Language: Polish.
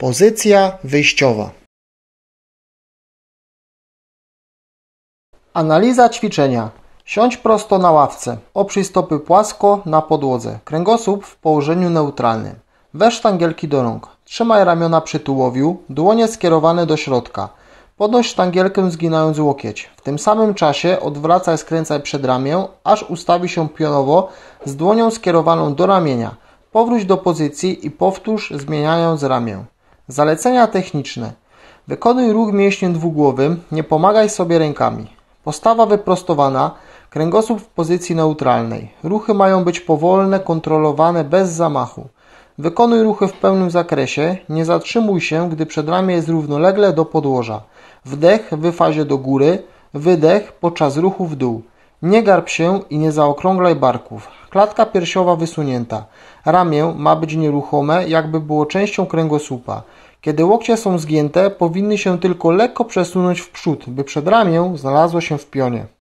Pozycja wyjściowa. Analiza ćwiczenia. Siądź prosto na ławce. Oprzyj stopy płasko na podłodze. Kręgosłup w położeniu neutralnym. Weź sztangielki do rąk. Trzymaj ramiona przy tułowiu, dłonie skierowane do środka. Podnoś sztangielkę zginając łokieć. W tym samym czasie odwracaj, skręcaj przedramię, aż ustawi się pionowo z dłonią skierowaną do ramienia. Powróć do pozycji i powtórz zmieniając ramię. Zalecenia techniczne. Wykonuj ruch mięśniem dwugłowym, nie pomagaj sobie rękami. Postawa wyprostowana, kręgosłup w pozycji neutralnej. Ruchy mają być powolne, kontrolowane, bez zamachu. Wykonuj ruchy w pełnym zakresie, nie zatrzymuj się, gdy przedramię jest równolegle do podłoża. Wdech w fazie do góry, wydech podczas ruchu w dół. Nie garb się i nie zaokrąglaj barków. Klatka piersiowa wysunięta. Ramię ma być nieruchome, jakby było częścią kręgosłupa. Kiedy łokcie są zgięte, powinny się tylko lekko przesunąć w przód, by przedramię znalazło się w pionie.